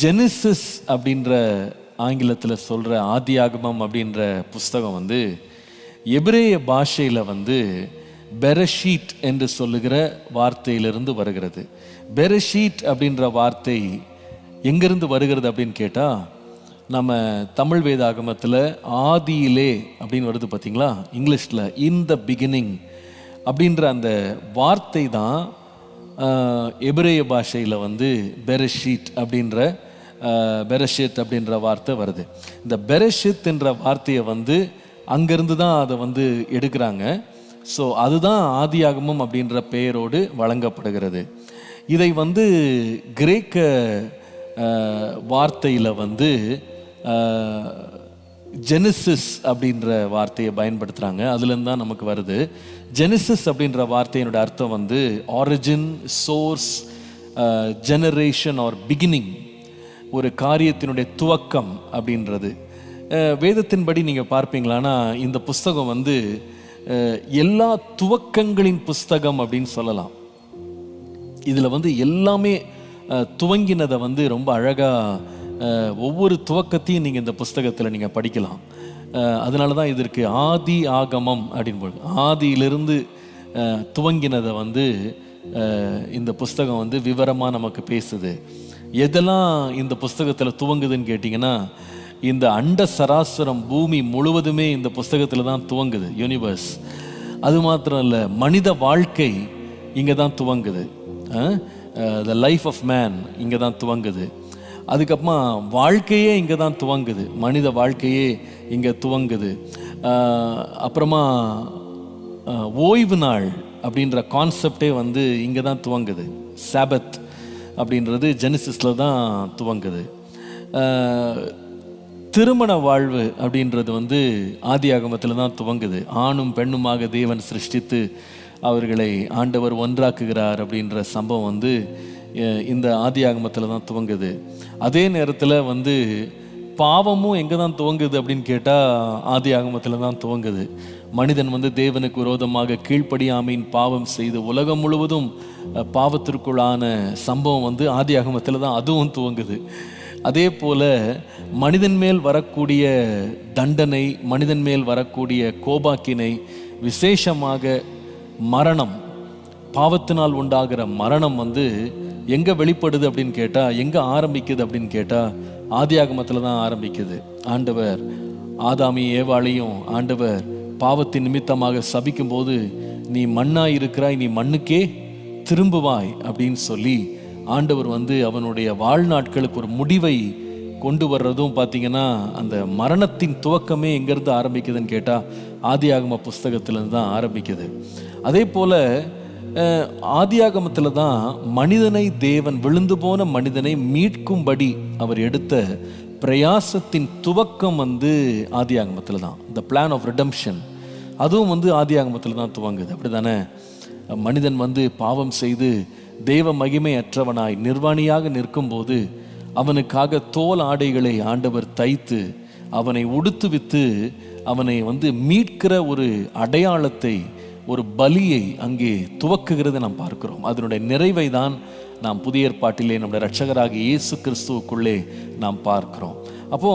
Genesis அப்படின்ற ஆங்கிலத்தில் சொல்கிற ஆதி ஆகமம் அப்படின்ற புஸ்தகம் வந்து எபிரேய பாஷையில் வந்து பெரஷீட் என்று சொல்லுகிற வார்த்தையிலிருந்து வருகிறது. பெரஷீட் அப்படின்ற வார்த்தை எங்கிருந்து வருகிறது அப்படின்னு கேட்டால் நம்ம தமிழ் வேதாகமத்தில் ஆதியிலே அப்படின்னு வருது பார்த்தீங்களா இங்கிலீஷில் இன் த பிகினிங் அப்படின்ற அந்த வார்த்தை தான் எபிரேய பாஷையில் வந்து பெரஷீட் அப்படின்ற பெரஷித் அப்படின்ற வார்த்தை வருது. இந்த பெரஷித் என்ற வார்த்தையை வந்து அங்கேருந்து தான் அதை வந்து எடுக்கிறாங்க. ஸோ அதுதான் ஆதியாகமம் அப்படின்ற பெயரோடு வழங்கப்படுகிறது. இதை வந்து கிரேக்க வார்த்தையில் வந்து ஜெனிசிஸ் அப்படின்ற வார்த்தையை பயன்படுத்துகிறாங்க அதுலேருந்து தான் நமக்கு வருது. ஜெனிசிஸ் அப்படின்ற வார்த்தையினுடைய அர்த்தம் வந்து origin source generation or beginning ஒரு காரியத்தினுடைய துவக்கம் அப்படின்றது. வேதத்தின்படி நீங்கள் பார்ப்பீங்களான்னா இந்த புஸ்தகம் வந்து எல்லா துவக்கங்களின் புஸ்தகம் அப்படின்னு சொல்லலாம். இதில் வந்து எல்லாமே துவங்கினதை வந்து ரொம்ப அழகாக ஒவ்வொரு துவக்கத்தையும் நீங்கள் இந்த புஸ்தகத்தில் நீங்கள் படிக்கலாம். அதனால தான் இதற்கு ஆதி ஆகமம் அப்படின்னு ஆதியிலிருந்து துவங்கினதை வந்து இந்த புஸ்தகம் வந்து விவரமாக நமக்கு பேசுது. எதெல்லாம் இந்த புஸ்தகத்தில் துவங்குதுன்னு கேட்டிங்கன்னா இந்த அண்ட சராசரம் பூமி முழுவதுமே இந்த புஸ்தகத்தில் தான் துவங்குது யூனிவர்ஸ் அது மாத்திரம் இல்லை மனித வாழ்க்கை இங்கே தான் துவங்குது. த லைஃப் ஆஃப் மேன் இங்கே தான் துவங்குது. அதுக்கப்புறமா வாழ்க்கையே இங்கே தான் துவங்குது மனித வாழ்க்கையே இங்கே துவங்குது. அப்புறமா ஓய்வு நாள் அப்படின்ற கான்செப்டே வந்து இங்கே தான் துவங்குது சாபத் அப்படின்றது ஜெனிசிஸில் தான் துவங்குது. திருமண வாழ்வு அப்படின்றது வந்து ஆதி ஆகமத்தில் தான் துவங்குது. ஆணும் பெண்ணுமாக தேவன் சிருஷ்டித்து அவர்களை ஆண்டவர் ஒன்றாக்குகிறார் அப்படின்ற சம்பவம் வந்து இந்த ஆதி ஆகமத்தில் தான் துவங்குது. அதே நேரத்தில் வந்து பாவமும் எங்கே தான் துவங்குது அப்படின்னு கேட்டால் ஆதி ஆகமத்தில் தான் துவங்குது. மனிதன் வந்து தேவனுக்கு விரோதமாக கீழ்ப்படியாமையின் பாவம் செய்து உலகம் முழுவதும் பாவத்திற்குள்ளான சம்பவம் வந்து ஆதி ஆகமத்தில் தான் அதுவும் துவங்குது. அதே போல் மனிதன் மேல் வரக்கூடிய தண்டனை மனிதன் மேல் வரக்கூடிய கோபாக்கினை விசேஷமாக மரணம் பாவத்தினால் உண்டாகிற மரணம் வந்து எங்கே வெளிப்படுது அப்படின்னு கேட்டால் எங்கே ஆரம்பிக்குது அப்படின்னு கேட்டால் ஆதியாகமத்தில் தான் ஆரம்பிக்குது. ஆண்டவர் ஆதாமி ஏவாளையும் ஆண்டவர் பாவத்தின் நிமித்தமாக சபிக்கும்போது நீ மண்ணாய் இருக்கிறாய் நீ மண்ணுக்கே திரும்புவாய் அப்படின்னு சொல்லி ஆண்டவர் வந்து அவனுடைய வாழ்நாட்களுக்கு ஒரு முடிவை கொண்டு வர்றதும் பார்த்தீங்கன்னா அந்த மரணத்தின் துவக்கமே எங்கேருந்து ஆரம்பிக்குதுன்னு கேட்டால் ஆதியாகம புஸ்தகத்திலேருந்து தான் ஆரம்பிக்குது. அதே போல் ஆதியாகமத்தில் தான் மனிதனை தேவன் விழுந்து போன மனிதனை மீட்கும்படி அவர் எடுத்த பிரயாசத்தின் துவக்கம் வந்து ஆதியாகமத்தில் தான் த பிளான் ஆஃப் ரிடம்ஷன் அதுவும் வந்து ஆதியாகமத்தில் தான் துவங்குது. அப்படி தானே மனிதன் வந்து பாவம் செய்து தெய்வ மகிமையற்றவனாய் நிர்வாணியாக நிற்கும்போது அவனுக்காக தோல் ஆடைகளை ஆண்டவர் தைத்து அவனை உடுத்துவித்து அவனை வந்து மீட்கிற ஒரு அடையாளத்தை ஒரு பலியை அங்கே துவக்குகிறதை நாம் பார்க்கிறோம். அதனுடைய நிறைவை தான் நாம் புதிய ஏற்பாட்டிலே நம்முடைய ரட்சகராக இயேசு கிறிஸ்துவுக்குள்ளே நாம் பார்க்கிறோம். அப்போ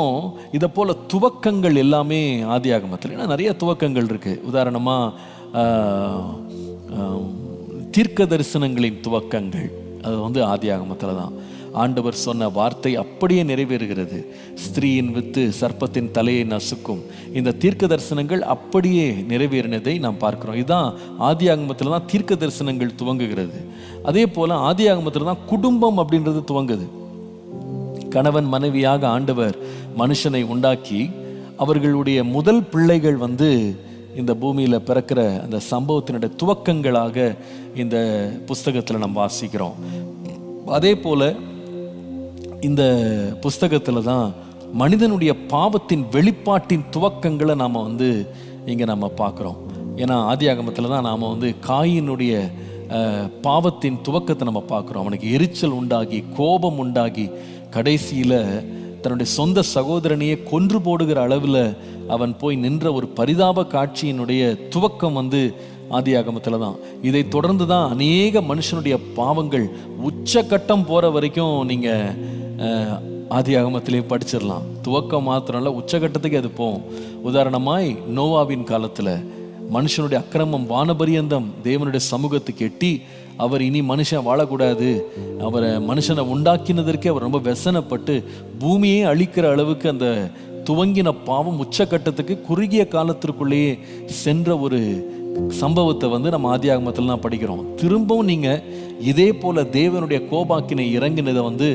இதை போல துவக்கங்கள் எல்லாமே ஆதியாகமத்தில் ஏன்னா நிறைய துவக்கங்கள் இருக்கு. உதாரணமாக தீர்க்க தரிசனங்களின் துவக்கங்கள். அது வந்து ஆதியாகமத்தில் தான். ஆண்டவர் சொன்ன வார்த்தை அப்படியே நிறைவேறுகிறது. ஸ்திரீயின் வித்து சர்ப்பத்தின் தலையை நசுக்கும். இந்த தீர்க்க தரிசனங்கள் அப்படியே நிறைவேறினதை நாம் பார்க்கிறோம். இதுதான் ஆதியாகமத்தில் தான் தீர்க்க தரிசனங்கள் துவங்குகிறது. அதே போல் ஆதியாகமத்தில் தான் குடும்பம் அப்படின்றது துவங்குது. கணவன் மனைவியாக ஆண்டவர் மனுஷனை உண்டாக்கி அவர்களுடைய முதல் பிள்ளைகள் வந்து இந்த பூமியில் பிறக்கிற அந்த சம்பவத்தினுடைய துவக்கங்களாக இந்த புஸ்தகத்தில் நம்ம வாசிக்கிறோம். அதே போல் இந்த புஸ்தகத்தில் தான் மனிதனுடைய பாவத்தின் வெளிப்பாட்டின் துவக்கங்களை நாம் வந்து இங்கே நம்ம பார்க்குறோம். ஏன்னா ஆதி ஆகமத்தில் தான் நாம் வந்து காயினுடைய பாவத்தின் துவக்கத்தை நம்ம பார்க்குறோம். அவனுக்கு எரிச்சல் உண்டாகி கோபம் உண்டாகி கடைசியில் தன்னுடைய சொந்த சகோதரனையே கொன்று போடுகிற அளவில் அவன் போய் நின்ற ஒரு பரிதாப காட்சியினுடைய துவக்கம் வந்து ஆதி ஆகமத்தில் தான் இதை தொடர்ந்து தான் அநேக மனுஷனுடைய பாவங்கள் உச்சக்கட்டம் போகிற வரைக்கும் நீங்கள் ஆதி ஆதியாகமத்திலே படிச்சிடலாம். துவக்கம் மாத்திரம் இல்லை உச்சகட்டத்துக்கு அது போகும். உதாரணமாய் நோவாவின் காலத்தில் மனுஷனுடைய அக்கிரமம் வானபரியந்தம் தேவனுடைய சமூகத்துக்கு எட்டி அவர் இனி மனுஷன் வாழக்கூடாது. அவரை மனுஷனை உண்டாக்கினதற்கே அவர் ரொம்ப வெசனப்பட்டு பூமியே அழிக்கிற அளவுக்கு அந்த துவங்கின பாவம் உச்சக்கட்டத்துக்கு குறுகிய காலத்திற்குள்ளேயே சென்ற ஒரு சம்பவத்தை வந்து நம்ம ஆதியாகமத்தில் தான் படிக்கிறோம். திரும்பவும் நீங்கள் இதே போல தேவனுடைய கோபாக்கினை இறங்கினதை வந்து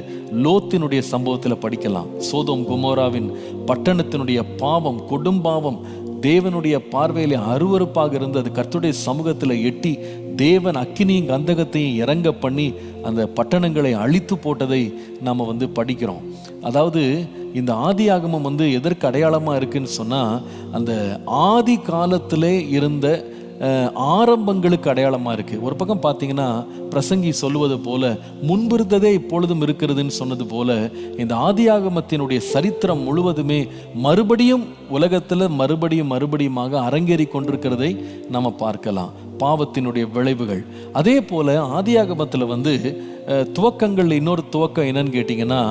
லோத்தினுடைய சம்பவத்தில் படிக்கலாம். சோதோம் குமோராவின் பட்டணத்தினுடைய பாவம் கொடும்பாவம் தேவனுடைய பார்வையில் அருவருப்பாக இருந்து அது சமூகத்தில் எட்டி தேவன் அக்கினியும் கந்தகத்தையும் இறங்க பண்ணி அந்த பட்டணங்களை அழித்து போட்டதை நாம் வந்து படிக்கிறோம். அதாவது இந்த ஆதி ஆகமம் வந்து எதற்கு அடையாளமாக இருக்குன்னு சொன்னால் அந்த ஆதி காலத்திலே இருந்த ஆரம்பங்களுக்கு அடையாளமாக இருக்குது ஒரு பக்கம் பார்த்தீங்கன்னா பிரசங்கி சொல்லுவது போல முன்பிருந்ததே இப்பொழுதும் இருக்கிறதுன்னு சொன்னது போல இந்த ஆதியாகமத்தினுடைய சரித்திரம் முழுவதுமே மறுபடியும் உலகத்தில் மறுபடியும் மறுபடியுமாக அரங்கேறி கொண்டிருக்கிறதை நம்ம பார்க்கலாம். பாவத்தினுடைய விளைவுகள். அதே போல ஆதியாகமத்தில் வந்து துவக்கங்கள் இன்னொரு துவக்கம் என்னன்னு கேட்டிங்கன்னா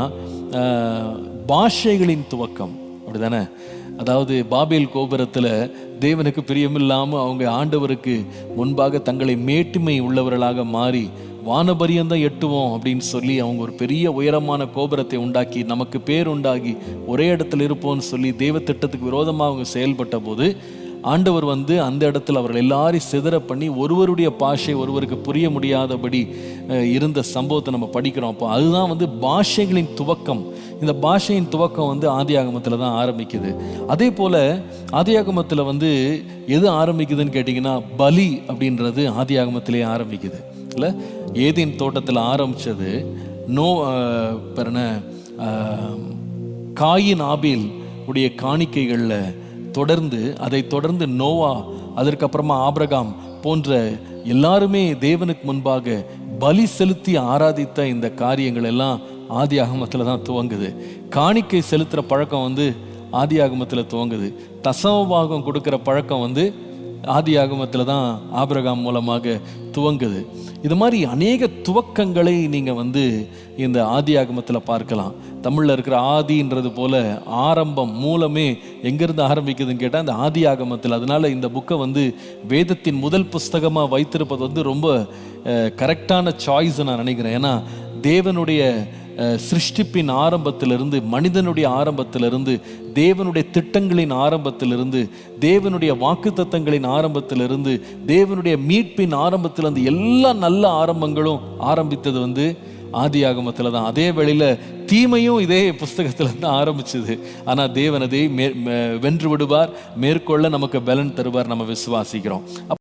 பாஷைகளின் துவக்கம். அப்படிதானே? அதாவது பாபேல் கோபுரத்தில் தேவனுக்கு பிரியமில்லாமல் அவங்க ஆண்டவருக்கு முன்பாக தங்களை மேட்டுமை உள்ளவர்களாக மாறி வானபரியந்தம் எட்டுவோம் அப்படின்னு சொல்லி அவங்க ஒரு பெரிய உயரமான கோபுரத்தை உண்டாக்கி நமக்கு பேர் உண்டாகி ஒரே இடத்துல இருப்போம்னு சொல்லி தெய்வ திட்டத்துக்கு விரோதமாக அவங்க செயல்பட்ட போது ஆண்டவர் வந்து அந்த இடத்துல அவர்கள் எல்லாரையும் சிதற பண்ணி ஒருவருடைய பாஷை ஒருவருக்கு புரிய முடியாதபடி இருந்த சம்பவத்தை நம்ம படிக்கிறோம். அப்போ அதுதான் வந்து பாஷைகளின் துவக்கம். இந்த பாஷையின் துவக்கம் வந்து ஆதியாகமத்தில் தான் ஆரம்பிக்குது. அதே போல் ஆதியாகமத்தில் வந்து எது ஆரம்பிக்குதுன்னு கேட்டிங்கன்னா பலி அப்படின்றது ஆதியாகமத்திலே ஆரம்பிக்குது. இல்லை? ஏதேன் தோட்டத்தில் ஆரம்பித்தது நோ அஹ், காயின் ஆபில் உடைய காணிக்கைகளில் தொடர்ந்து அதை தொடர்ந்து நோவா அதற்கப்புறமா ஆபிரகாம் போன்ற எல்லாருமே தேவனுக்கு முன்பாக பலி செலுத்தி ஆராதித்த இந்த காரியங்கள் எல்லாம் ஆதி ஆகமத்தில் தான் துவங்குது. காணிக்கை செலுத்துகிற பழக்கம் வந்து ஆதி ஆகமத்தில் துவங்குது. தசவபாகம் கொடுக்குற பழக்கம் வந்து ஆதி ஆகமத்தில் தான் ஆபிரகாம் மூலமாக துவங்குது. இது மாதிரி அநேக துவக்கங்களை நீங்கள் வந்து இந்த ஆதி ஆகமத்தில் பார்க்கலாம். தமிழில் இருக்கிற ஆதின்றது போல ஆரம்பம் மூலமே எங்கேருந்து ஆரம்பிக்குதுன்னு கேட்டால் அந்த ஆதி ஆகமத்தில். அதனால் இந்த புக்கை வந்து வேதத்தின் முதல் புஸ்தகமாக வைத்திருப்பது வந்து ரொம்ப கரெக்டான சாய்ஸ் நான் நினைக்கிறேன். ஏன்னா தேவனுடைய சிருஷ்டிப்பின் ஆரம்பத்திலிருந்து மனிதனுடைய ஆரம்பத்திலிருந்து தேவனுடைய திட்டங்களின் ஆரம்பத்திலிருந்து தேவனுடைய வாக்குத்தத்தங்களின் ஆரம்பத்திலிருந்து தேவனுடைய மீட்பின் ஆரம்பத்திலிருந்து எல்லா நல்ல ஆரம்பங்களும் ஆரம்பித்தது வந்து ஆதி ஆகமத்தில் தான். அதே வேளையில் தீமையும் இதே புஸ்தகத்தில் தான் ஆரம்பிச்சது. ஆனால் தேவன் அதை மே மே- வென்று விடுவார் மேற்கொள்ள நமக்கு பலன் தருவார் நம்ம விசுவாசிக்கிறோம்.